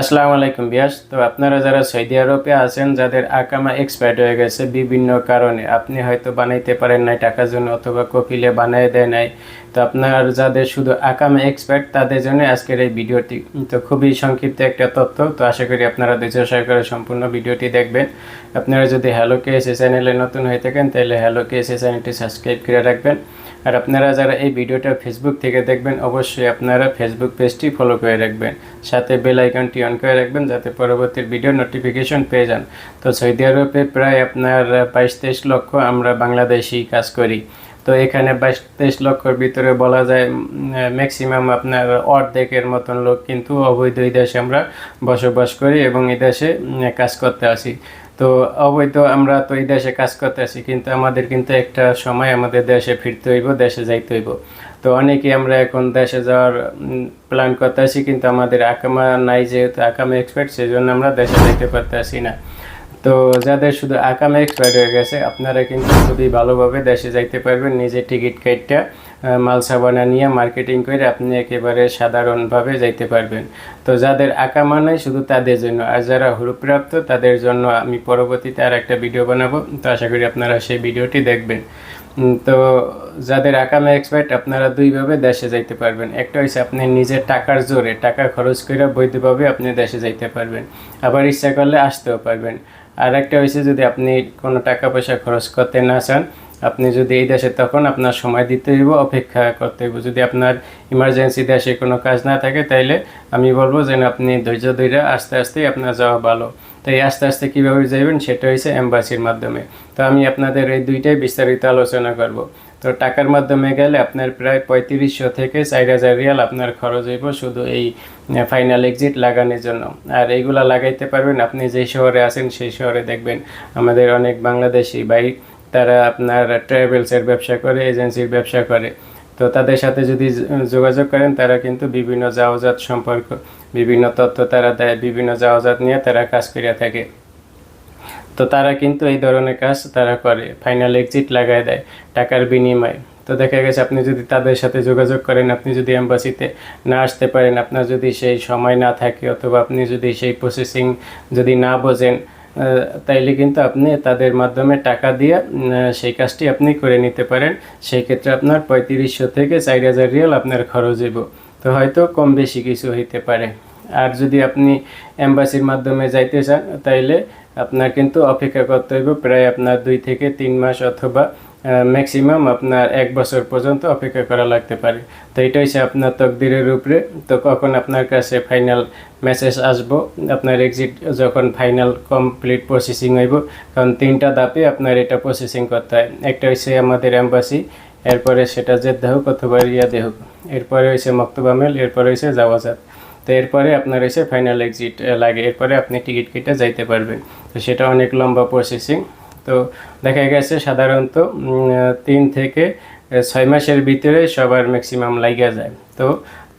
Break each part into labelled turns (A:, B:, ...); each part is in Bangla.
A: আসসালামু আলাইকুম বিয়াস। তো আপনারা যারা সৌদি আরবে আছেন, যাদের আকামা এক্সপায়ার্ড হয়ে গেছে বিভিন্ন কারণে, আপনি হয়তো বানাইতে পারেন নাই টাকার জন্য অথবা কপিলে বানিয়ে দেয় নাই। তো আপনার যাদের শুধু আকামা এক্সপার্ট তাদের জন্য আজকের এই ভিডিওটি তো খুবই সংক্ষিপ্ত একটা তথ্য। তো আশা করি আপনারা ধৈর্য সহকারে সম্পূর্ণ ভিডিওটি দেখবেন। আপনারা যদি হ্যালো কে এসে চ্যানেলে নতুন হয়ে থাকেন, তাহলে হ্যালো কে এসে চ্যানেলটি সাবস্ক্রাইব করে রাখবেন। আর আপনারা যারা এই ভিডিওটা ফেসবুক থেকে দেখবেন, অবশ্যই আপনারা ফেসবুক পেজটি ফলো করে রাখবেন। সাথে বেল আইকনটি অন করে রাখবেন যাতে পরবর্তী ভিডিও নোটিফিকেশন পেয়ে যান। তো সৌদি আরবে প্রায় আপনার বাইশ তেইশ লক্ষ আমরা বাংলাদেশি কাজ করি। তো এখানে বাইশ তেইশ লক্ষর ভিতরে বলা যায় ম্যাক্সিমাম আপনার অর্ধেকের মতন লোক কিন্তু অবৈধ এই দেশে আমরা বসবাস করি এবং এই দেশে কাজ করতে আসি। তো অবৈধ, আমরা তো এই দেশে কাজ করতে আসি কিন্তু আমাদের কিন্তু একটা সময় আমাদের দেশে ফিরতে হইব, দেশে যাইতে হইব। তো অনেকে আমরা এখন দেশে যাওয়ার প্ল্যান করতে আসি কিন্তু আমাদের আকামা নাই যেহেতু আকামা এক্সপার্ট সেই জন্য আমরা দেশে যাইতে পারতে আসি না। তো যাদের শুধু আকামে এক্সপায়ার হয়ে গেছে, আপনারা কিন্তু খুবই ভালোভাবে দেশে যাইতে পারবেন নিজের টিকিট কাইটটা মাল সাবানা নিয়ে মার্কেটিং করে আপনি একেবারে সাধারণভাবে যাইতে পারবেন। তো যাদের আকামা নাই, শুধু তাদের জন্য। আর যারা হুরুপ্রাপ্ত, তাদের জন্য আমি পরবর্তীতে আর একটা ভিডিও বানাবো। তো আশা করি আপনারা সেই ভিডিওটি দেখবেন। তো যাদের আকামে এক্সপার্ট আপনারা দুইভাবে দেশে যাইতে পারবেন। একটা হচ্ছে আপনি নিজের টাকার জোরে, টাকা খরচ করে বৈধভাবে আপনি দেশে যাইতে পারবেন। আবার ইচ্ছা করলে আসতেও পারবেন। আর একটা হয়েছে যদি আপনি কোনো টাকা পয়সা খরচ করতে না চান, আপনি যদি এই দেশে তখন আপনার সময় দিতে হইব, অপেক্ষা করতে হইব। যদি আপনার ইমার্জেন্সি দেশে কোনো কাজ না থাকে, তাইলে আমি বলব যেন আপনি ধৈর্য ধৈর্য আস্তে আস্তে আপনার যাওয়া ভালো। তাই আস্তে আস্তে কীভাবে যাইবেন, সেটা হয়েছে এম্বাসির মাধ্যমে। তো আমি আপনাদের এই দুইটাই বিস্তারিত আলোচনা করব। তো টাকার মাধ্যমে গেলে আপনার প্রায় পঁয়ত্রিশশো থেকে চার হাজার রিয়াল আপনার খরচ হইব শুধু এই ফাইনাল এক্সিট লাগানোর জন্য। আর এইগুলা লাগাইতে পারবেন, আপনি যে শহরে আছেন সেই শহরে দেখবেন আমাদের অনেক বাংলাদেশি বাইক তারা আপনার ট্রাভেলসের ব্যবসা করে এজেন্সির ব্যবসা করে। তো তাদের সাথে যদি যোগাযোগ করেন, তারা কিন্তু বিভিন্ন জাহাজাত সম্পর্ক, বিভিন্ন তথ্য তারা দেয়, বিভিন্ন জাহাজাত নিয়ে তারা কাজ করিয়া থাকে। তো তারা কিন্তু এই ধরনের কাজ তারা করে। ফাইনাল এক্সিট লাগায় দেয় টাকার বিনিময়ে। তো দেখা গেছে আপনি যদি তাদের সাথে যোগাযোগ করেন, আপনি যদি এম্বাসিতে না আসতে পারেন, আপনার যদি সেই সময় না থাকে অথবা আপনি যদি সেই প্রসেসিং যদি না বোঝেন তাইলে কিন্তু আপনি তাদের মাধ্যমে টাকা দিয়ে সেই কাজটি আপনি করে নিতে পারেন। সেই ক্ষেত্রে আপনার পঁয়ত্রিশশো থেকে চার হাজার রিয়াল আপনার খরচ হইব। তো হয়তো কম বেশি কিছু হইতে পারে। আর যদি আপনি এম্বাসির মাধ্যমে যাইতে চান, তাইলে আপনার কিন্তু অপেক্ষা করতে হইব প্রায় আপনার দুই থেকে তিন মাস অথবা ম্যাক্সিমাম আপনার এক বছর পর্যন্ত অপেক্ষা করা লাগতে পারে। তো এটা হচ্ছে আপনার তকদিরের উপরে। তো কখন আপনার কাছে ফাইনাল মেসেজ আসব, আপনার এক্সিট যখন ফাইনাল কমপ্লিট প্রসেসিং হইব, কারণ তিনটা ধাপে আপনার এটা প্রসেসিং করতে হয়। একটা হচ্ছে আমাদের এম্বাসি, এরপরে সেটা জেদ্দা হোক অথবা রিয়াদে হোক। এরপরে হয়েছে মক্তবামেল এরপরে হয়েছে জাওয়াজাত তো এরপরে আপনার এসে ফাইনাল এক্সিট লাগে। এরপরে আপনি টিকিট কেটে যাইতে পারবেন। তো সেটা অনেক লম্বা প্রসেসিং তো দেখা গেছে সাধারণত তিন থেকে ছয় মাসের ভিতরে সবার ম্যাক্সিমাম লাইগা যায়। তো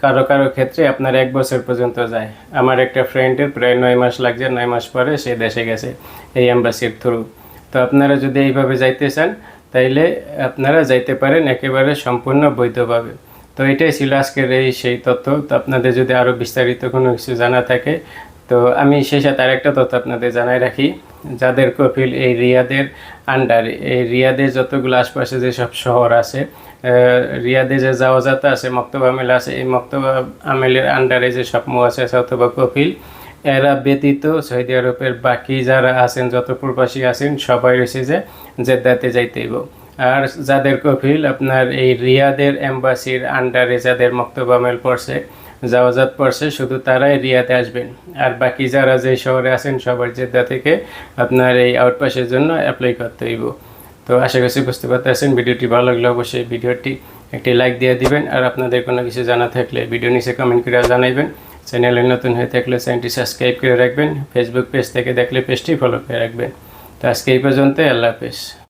A: কারও কারও ক্ষেত্রে আপনার এক বছর পর্যন্ত যায়। আমার একটা ফ্রেন্ডের প্রায় নয় মাস লাগছে, নয় মাস পরে সে দেশে গেছে, এই অ্যাম্বাসির থ্রু তো আপনারা যদি এইভাবে যাইতে চান, তাইলে আপনারা যাইতে পারেন একেবারে সম্পূর্ণ বৈধভাবে। তো এটাই ছিল আজকের এই সেই তথ্য। তো আপনাদের যদি আরও বিস্তারিত কোনো কিছু জানা থাকে, তো আমি সেই সাথে আরেকটা তথ্য আপনাদের জানাই রাখি। যাদের কপিল এই রিয়াদের আন্ডারে এই রিয়াদের যতগুলো আশপাশে যেসব শহর আছে রিয়াদে যে জাওয়াজাত আছে, মক্তব আমেল আছে, এই মক্তব আমেলের আন্ডারে যে সব আছে অথবা কপিল এরা ব্যতীত সৌদি আরবের বাকি যারা আছেন, যত প্রবাসী আছেন, সবাই রয়েছে যে জেদ্দাতে যাইতেইব আর যাদের কফিল, আপনার এই রিয়াদের এম্বাসির আন্ডারে যাদের মক্তবামেল পড়ছে জাওয়াজাত পড়ছে, শুধু তারাই রিয়াতে আসবেন। আর বাকি যারা যে শহরে আছেন, সবার জেদ্দা থেকে আপনার এই আউটপাসের জন্য অ্যাপ্লাই করতে হইব। তো আশা করছি বুঝতে পারতেছেন, ভিডিওটি ভালো লাগলে অবশ্যই ভিডিওটি একটি লাইক দিয়ে দিবেন। আর আপনাদের কোনো কিছু জানা থাকলে ভিডিও নিচে কমেন্ট করে জানাইবেন। চ্যানেলে নতুন হয়ে থাকলে চ্যানেলটি সাবস্ক্রাইব করে রাখবেন। ফেসবুক পেজ থেকে দেখলে পেজটি ফলো করে রাখবেন। তো আজকে এই পর্যন্ত আল্লাহ হাফেজ।